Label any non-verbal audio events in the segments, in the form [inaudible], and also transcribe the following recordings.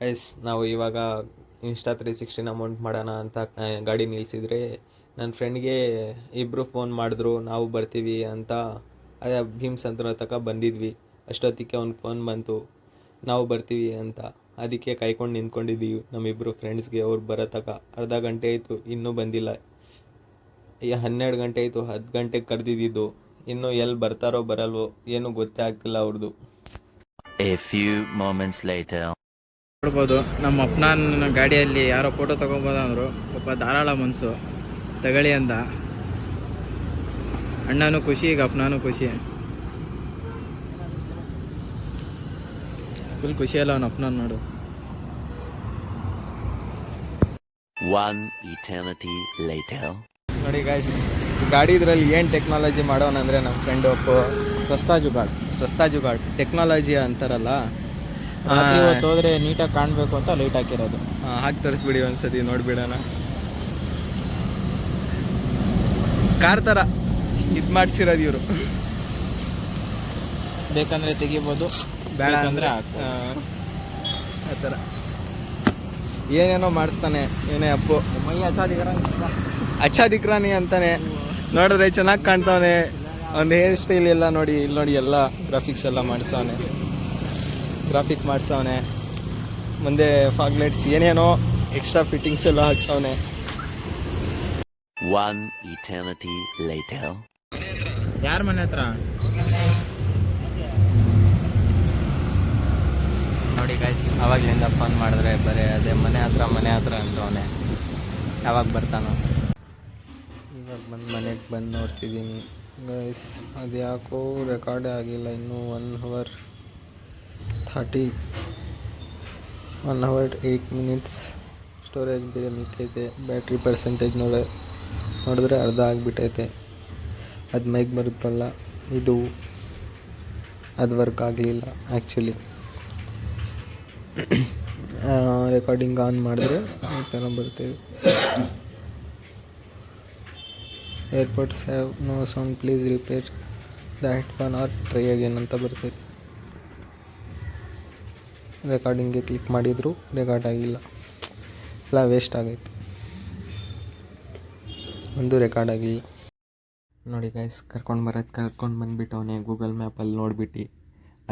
Guys ನಾವು ಇವಾಗ insta three sixteen amount ಮಾಡೋಣ ಅಂತ ಗಾಡಿ ನಿಲ್ಲಿಸಿದ್ರೆ ನನ್ನ ಫ್ರೆಂಡ್ಗೆ ಇಬ್ಬರು ಫೋನ್ ಮಾಡಿದ್ರು, ನಾವು ಬರ್ತೀವಿ ಅಂತ, ಅದೇ ಭೀಮ್ಸ್ ಅಂತ ತಕ ಬಂದಿದ್ವಿ. ಅಷ್ಟೊತ್ತಿಗೆ ಅವ್ನು ಫೋನ್ ಬಂತು, ನಾವು ಬರ್ತೀವಿ ಅಂತ. ಅದಕ್ಕೆ ಕಾಯ್ಕೊಂಡು ನಿಂತ್ಕೊಂಡಿದ್ದೀವಿ ನಮ್ಮಿಬ್ಬರು ಫ್ರೆಂಡ್ಸ್ಗೆ ಅವ್ರು ಬರೋ ತಕ. ಅರ್ಧ ಗಂಟೆ ಆಯಿತು, ಇನ್ನೂ ಬಂದಿಲ್ಲ. ಈ ಹನ್ನೆರಡು ಗಂಟೆ ಆಯಿತು ಹತ್ತು ಗಂಟೆಗೆ ಕರೆದಿದ್ದು. ಇನ್ನೂ ಎಲ್ಲಿ ಬರ್ತಾರೋ ಬರಲ್ವೋ, ಏನೂ ಗೊತ್ತೇ ಆಗ್ತಿಲ್ಲ ಅವ್ರದ್ದು ನೋಡ್ಬೋದು ನಮ್ಮ ಅಪ್ಪನ ಗಾಡಿಯಲ್ಲಿ ಯಾರೋ ಫೋಟೋ ತಗೊಬೋದಂದ್ರು ಪಾಪ ಧಾರಾಳ ಮನಸ್ಸು ತಗೊಳ್ಳಿ ಅಂದ. ಅಣ್ಣನೂ ಖುಷಿ ಈಗ ಅಪ್ಪನೂ ಖುಷಿ. ಫುಲ್ ಖುಷಿ ಅಲ್ಲ ಅವನ ಅಪ್ಪನ ನೋಡು. One eternity later. ನೋಡಿ ಗಾಯ್ಸ್ ಗಾಡಿ ಇದ್ರಲ್ಲಿ ಏನು ಟೆಕ್ನಾಲಜಿ ಮಾಡೋಣ ಅಂದ್ರೆ ನಮ್ಮ ಫ್ರೆಂಡ್ ಒಬ್ಬ ಸಸ್ತಾ ಜುಗಾಡ್ ಸಸ್ತಾ ಜುಗಾಡ್ ಟೆಕ್ನಾಲಜಿ ಅಂತಾರಲ್ಲ ರಾತ್ರಿ ಹೊತ್ತು ಹೋದ್ರೆ ನೀಟಾಗಿ ಕಾಣಬೇಕು ಅಂತ ಲೈಟ್ ಹಾಕಿರೋದು. ಹಾಕಿ ತರಿಸ್ಬಿಡಿ ಒಂದ್ಸತಿ ನೋಡ್ಬಿಡೋಣ. ಕಾರ್ ತರ ಇದು ಮಾಡಿಸಿರೋದು ಇವರು. ಬೇಕಂದ್ರೆ ತೆಗಿಬೋದು ಬೇಡ ಅಂದರೆ ಆ ಥರ ಏನೇನೋ ಮಾಡಿಸ್ತಾನೆ ಏನೇ ಅಪ್ಪು. ಮೈ ಅಚ್ಚಾದಿಕ್ರಾನಿ ಅಂತಾನೆ. ನೋಡಿದ್ರೆ ಚೆನ್ನಾಗಿ ಕಾಣ್ತಾವನೆ. ಒಂದು ಹೇರ್ ಸ್ಟೈಲ್ ಎಲ್ಲ ನೋಡಿ ಇಲ್ಲಿ ನೋಡಿ ಎಲ್ಲ ಗ್ರಾಫಿಕ್ಸ್ ಎಲ್ಲ ಮಾಡಿಸವನೆ. ಗ್ರಾಫಿಕ್ ಮಾಡಿಸವನೆ. ಮುಂದೆ ಫಾಗ್ಲೈಟ್ಸ್ ಏನೇನೋ ಎಕ್ಸ್ಟ್ರಾ ಫಿಟ್ಟಿಂಗ್ಸ್ ಎಲ್ಲ ಹಾಕ್ಸವನೆ. One eternity later. ಯಾರ ಮನೆ ಹತ್ರ? ನೋಡಿ ಗೈಸ್ ಅವಾಗಲಿಂದ ಫೋನ್ ಮಾಡಿದ್ರೆ ಬರೀ ಅದೇ ಮನೆ ಹತ್ರ ಮನೆ ಹತ್ರ ಅಂತವನೆ. ಯಾವಾಗ ಬರ್ತಾನೋ. ಇವಾಗ ಬಂದು ಮನೆಗೆ ಬಂದು ನೋಡ್ತಿದ್ದೀನಿ ಗೈಸ್ ಅದು ಯಾಕೋ ರೆಕಾರ್ಡೇ ಆಗಿಲ್ಲ ಇನ್ನೂ one hour thirty one hour eight minutes storage ಬೇರೆ ಮಿಕ್ಕೈತೆ ಬ್ಯಾಟ್ರಿ ಪರ್ಸೆಂಟೇಜ್ ನೋಡ, ನೋಡಿದ್ರೆ ಅರ್ಧ ಆಗಿಬಿಟ್ಟೈತೆ. ಅದು ಮೈಗೆ ಬರುತ್ತಲ್ಲ, ಇದು, ಅದು ವರ್ಕ್ ಆಗಲಿಲ್ಲ ಆ್ಯಕ್ಚುಲಿ ರೆಕಾರ್ಡಿಂಗ್ ಆನ್ ಮಾಡಿದ್ರೆ ಈ ಥರ ಬರ್ತೇವೆ airports have no sound please repair the one or try again ಅಂತ ಬರ್ತೈತೆ. ರೆಕಾರ್ಡಿಂಗ್ಗೆ ಕ್ಲಿಕ್ ಮಾಡಿದರೂ ರೆಕಾರ್ಡ್ ಆಗಿಲ್ಲ. ಎಲ್ಲ ವೇಸ್ಟ್ ಆಗೈತೆ. ಒಂದು ರೆಕಾರ್ಡ್ ಆಗಿಲ್ಲ. ನೋಡಿ ಗೈಸ್ ಕರ್ಕೊಂಡು ಬರೋದು ಕರ್ಕೊಂಡು ಬಂದ್ಬಿಟ್ಟು ಅವನೇ ಗೂಗಲ್ ಮ್ಯಾಪಲ್ಲಿ ನೋಡಿಬಿಟ್ಟು.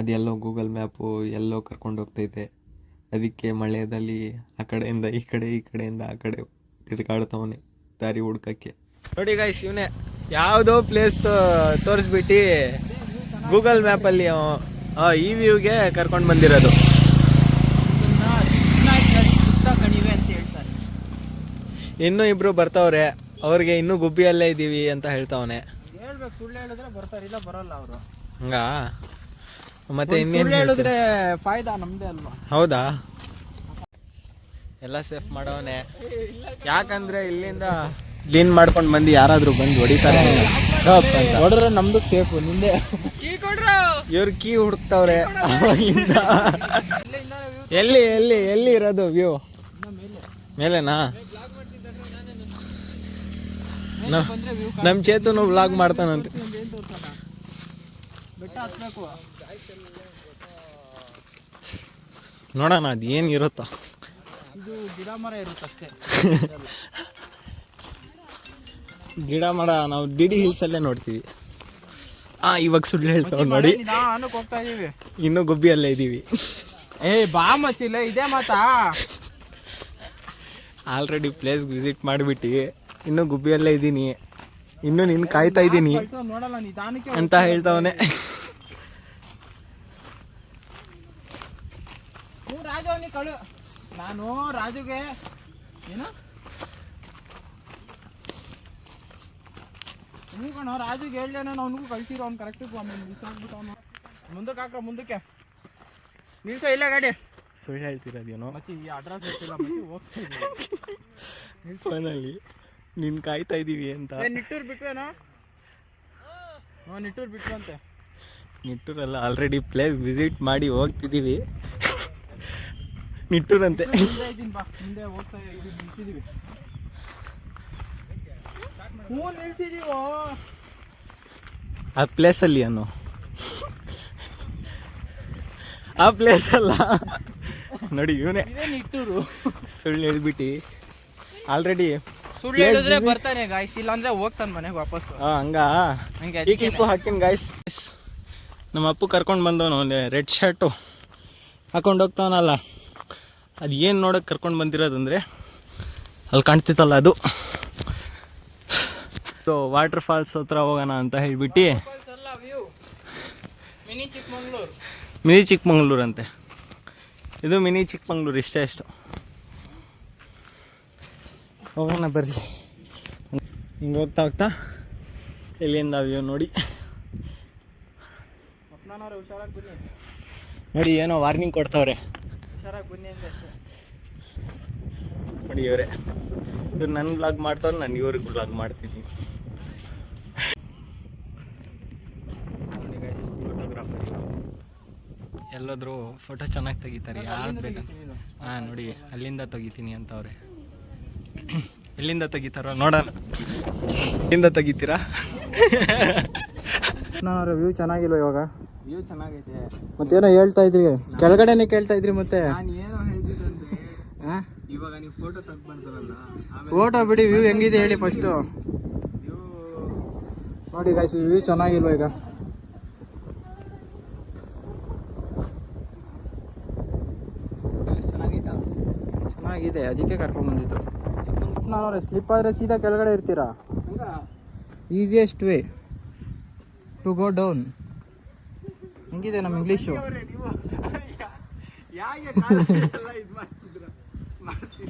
ಅದೆಲ್ಲೋ ಗೂಗಲ್ ಮ್ಯಾಪು ಎಲ್ಲೋ ಕರ್ಕೊಂಡು ಹೋಗ್ತೈತೆ. ಅದಕ್ಕೆ ಮಳೆಯಲ್ಲಿ ಆ ಕಡೆಯಿಂದ ಈ ಕಡೆ ಈ ಕಡೆಯಿಂದ ಆ ಕಡೆ ತಿರ್ಗಾಡ್ತವನೇ ದಾರಿ ಹುಡ್ಕಕ್ಕೆ. ನೋಡಿ ಗೈಸ್ ಇವನೇ ಯಾವುದೋ ಪ್ಲೇಸ್ ತೋರಿಸ್ಬಿಟ್ಟು ಗೂಗಲ್ ಮ್ಯಾಪಲ್ಲಿ ಈ ವ್ಯೂಗೆ ಕರ್ಕೊಂಡು ಬಂದಿರೋದು. ಇನ್ನೂ ಇಬ್ರು ಬರ್ತಾವ್ರೆ ಅವ್ರಿಗೆ ಇನ್ನೂ ಗುಬ್ಬಿಯಲ್ಲೇ ಇದ್ದೀವಿ ಅಂತ ಹೇಳ್ತಾವನೆ. ಹೇಳ್ಬೇಕು ಸುಳ್ಳು ಹೇಳಿದ್ರೆ ಬರ್ತಾರೆ ಇಲ್ಲ ಬರಲ್ಲ ಅವರು. ಹಂಗಾ? ಮತ್ತೆ ಇನ್ನೇನು ಸುಳ್ಳು ಹೇಳಿದ್ರೆ ಫಾಯ್ದಾ ನಮ್ದೇ ಅಲ್ವಾ? ಹೌದಾ? ಎಲ್ಲ ಸೇಫ್ ಮಾಡವನೆ. ಯಾಕಂದ್ರೆ ಇಲ್ಲಿಂದ ಕ್ಲೀನ್ ಮಾಡ್ಕೊಂಡು ಬಂದು ಯಾರಾದ್ರೂ ಬಂದು ಹೊಡಿತಾರೆ ಹೊಡ್ರೆ ನಮ್ದು ಸೇಫ್ ನಿಂದೆ. ಇವ್ರು ಕೀ ಹುಡುಕ್ತವ್ರೆ. ಅವಾಗಿಂದ. ಎಲ್ಲಿ ಎಲ್ಲಿ ಎಲ್ಲಿ ಇರೋದು ವ್ಯೂ ಮೇಲೆನಾ? ನ- ನಮ್ ಚೇತನು ವ್ಲಾಗ್ ಮಾಡ್ತಾನಂತೆ. ನೋಡೋಣ ಅದು ಏನು ಇರುತ್ತೋ. ಗಿಡ ಮರ ಇರುತ್ತಷ್ಟೇ ಗಿಡ ಮರ ನಾವು ಡಿ ಡಿ ಹಿಲ್ಸಲ್ಲೇ ನೋಡ್ತೀವಿ. ಆ ಇವಾಗ ಸುಳ್ಳು ಹೇಳ್ತಾವ್ ನೋಡಿ. ಹೋಗ್ತಾ ಇದೀವಿ. ಇನ್ನೂ ಗುಬ್ಬಿಯಲ್ಲೇ ಇದ್ದೀವಿ ಏ ಬಾ ಮಸಿಲ್ಲ ಇದೇ ಮಾತಾ. ಆಲ್ರೆಡಿ ಪ್ಲೇಸ್ ವಿಸಿಟ್ ಮಾಡಿಬಿಟ್ಟು. ಇನ್ನೂ ಗುಬ್ಬಿಯಲ್ಲೇ ಇದ್ದೀನಿ. ಇನ್ನು ನಿನ್ನ ಕಾಯ್ತಾ ಇದ್ದೀನಿ ಅಂತ ಹೇಳ್ತಾವನೆ. ಕಳು. ನಾನು ರಾಜುಗೆ ಏನು? ಹ್ಞೂ ಕಣೋ ರಾಜುಗೆ ಹೇಳ್ದೆ ನಾನು ಅವನಿಗೂ ಕಳ್ಸಿರೋ ಅವ್ನು ಕರೆಕ್ಟ್ ಮಿಸ್ ಆಗ್ಬಿಟ್ಟು ಅವನು. ಮುಂದಕ್ಕೆ ಹಾಕ್ರ ಮುಂದಕ್ಕೆ. ನಿಲ್ಸ ಇಲ್ಲ ಗಾಡಿ. ಸುಳ್ಳು ಹೇಳ್ತಿರೋದೇನೋ ಮತ್ತೆ ಈ ಅಡ್ರೆಸ್ ಗೊತ್ತಿಲ್ಲ ಮತ್ತೆ ಫೋನಲ್ಲಿ ನಿನ್ನ ಕಾಯ್ತಾ ಇದೀವಿ ಅಂತ. ನಿಟ್ಟೂರ್ ಬಿಟ್ವೇನೋ? ಹಾಂ ನಿಟ್ಟೂರು ಬಿಟ್ವಂತೆ. ನಿಟ್ಟೂರಲ್ಲ ಆಲ್ರೆಡಿ ಪ್ಲೇಸ್ ವಿಸಿಟ್ ಮಾಡಿ ಹೋಗ್ತಿದ್ದೀವಿ ನಿಟ್ಟೂರಂತೆ. ಮುಂದೆ ಹೋಗ್ತಾ ಹ್ಞೂ ನಿಲ್ಸಿದೀವೋ ಆ ಪ್ಲೇಸಲ್ಲಿ ಅನ್ನೋ ಆ ಪ್ಲೇಸ್ ಅಲ್ಲ. ನೋಡಿ ಇವನೇ. ನಿಟ್ಟೂರು. ಸುಳ್ಳು ಹೇಳ್ಬಿಟ್ಟು. ಆಲ್ರೆಡಿ ಸುಳ್ಳು ಹೇಳಿದ್ರೆ ಬರ್ತಾನೆ ಗಾಯ್ಸ್ ಇಲ್ಲ ಅಂದ್ರೆ ಹೋಗ್ತಾನೆ ಮನೆಗೆ ವಾಪಸ್ ಹಂಗ? ಹಂಗೆ ಈ ಕ್ಲಿಪ್ಪು ಹಾಕಿನ ಗಾಯ್ಸ್ ನಮ್ಮ ಅಪ್ಪು ಕರ್ಕೊಂಡು ಬಂದವನು ರೆಡ್ ಶರ್ಟು ಹಾಕೊಂಡು ಹೋಗ್ತಾವನಲ್ಲ ಅದು ಏನು ನೋಡೋಕೆ ಕರ್ಕೊಂಡು ಬಂದಿರೋದಂದರೆ ಅಲ್ಲಿ ಕಾಣ್ತಿತ್ತಲ್ಲ ಅದು. ಸೊ ವಾಟರ್ ಫಾಲ್ಸ್ ಹತ್ರ ಹೋಗೋಣ ಅಂತ ಹೇಳ್ಬಿಟ್ಟು ಮಿನಿ ಚಿಕ್ಕಮಂಗ್ಳೂರು ಮಿನಿ ಚಿಕ್ಕಮಂಗ್ಳೂರು ಅಂತೆ. ಇದು ಮಿನಿ ಚಿಕ್ಕಮಂಗ್ಳೂರು ಇಷ್ಟೇ ಅಷ್ಟು. ಹೋಗೋಣ ಬರ್ರಿ. ಹಿಂಗೆ ಹೋಗ್ತಾ ಹೋಗ್ತಾ ಇಲ್ಲಿಂದ ವ್ಯೂ ನೋಡಿ ನೋಡಿ ಏನೋ ವಾರ್ನಿಂಗ್ ಕೊಡ್ತಾವ್ರೆ. ನೋಡಿ ಇವರೇ ಇವ್ರು ನನ್ನ ಬ್ಲಾಗ್ ಮಾಡ್ತಾವ್ರೆ ನಾನು ಇವ್ರಿಗೆ ಬ್ಲಾಗ್ ಮಾಡ್ತಿದ್ದೀನಿ. ನೋಡಿ ಗೈಸ್ ಫೋಟೋಗ್ರಾಫರ್ ಎಲ್ಲೋದ್ರು ಫೋಟೋ ಚೆನ್ನಾಗಿ ತೆಗಿತಾರೆ ಯಾರು ಬೇಕು? ಹಾಂ ನೋಡಿ ಅಲ್ಲಿಂದ ತೆಗಿತೀನಿ ಅಂತವ್ರೆ. ಎಲ್ಲಿಂದ ತೆಗಿತಾರ ನೋಡೋಣ. ಇಲ್ಲಿಂದ ತೆಗಿತೀರಾ? ನಾನು ವ್ಯೂ ಚೆನ್ನಾಗಿಲ್ಲ ಇವಾಗ? ವ್ಯೂ ಚೆನ್ನಾಗೈತೆ. ಮತ್ತೇನೋ ಹೇಳ್ತಾ ಇದ್ರಿ? ಕೆಳಗಡೆನೆ ಕೇಳ್ತಾ ಇದ್ರಿ ಮತ್ತೆ? ಇವಾಗ ನೀವು ಫೋಟೋ ತೆಗ್ಬಂತಾರಲ್ಲ ಫೋಟೋ ಬಿಡಿ ವ್ಯೂ ಹೆಂಗಿದೆ ಹೇಳಿ ಫಸ್ಟು ನೋಡಿ ಗಾಯ್ಸ್ ವ್ಯೂ ಚೆನ್ನಾಗಿಲ್ವ ಈಗ? ಚೆನ್ನಾಗಿದೆ ಅದಕ್ಕೆ ಕರ್ಕೊಂಡ್ ಬಂದಿದ್ದು ಅವರೇ ಸ್ಲಿಪ್ ಆದರೆ ಸೀದಾ ಕೆಳಗಡೆ ಇರ್ತೀರಾ? Easiest way to go down ಹೆಂಗಿದೆ ನಮ್ಮ ಇಂಗ್ಲೀಷು? [laughs]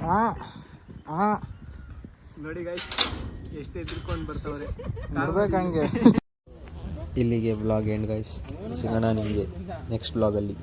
ಹಾಂ ಹಾಂ ನೋಡಿ ಗೈಸ್ ಎಷ್ಟು ಎದ್ರುಕೊಂಡು ಬರ್ತಾವ್ರೆ. ಬರ್ಬೇಕು ಹಂಗೆ [laughs] ಇಲ್ಲಿಗೆ ಬ್ಲಾಗ್ ಎಂಡ್ ಗೈಸ್ ಸಿಗೋಣ ನಿಮಗೆ ನೆಕ್ಸ್ಟ್ ಬ್ಲಾಗಲ್ಲಿ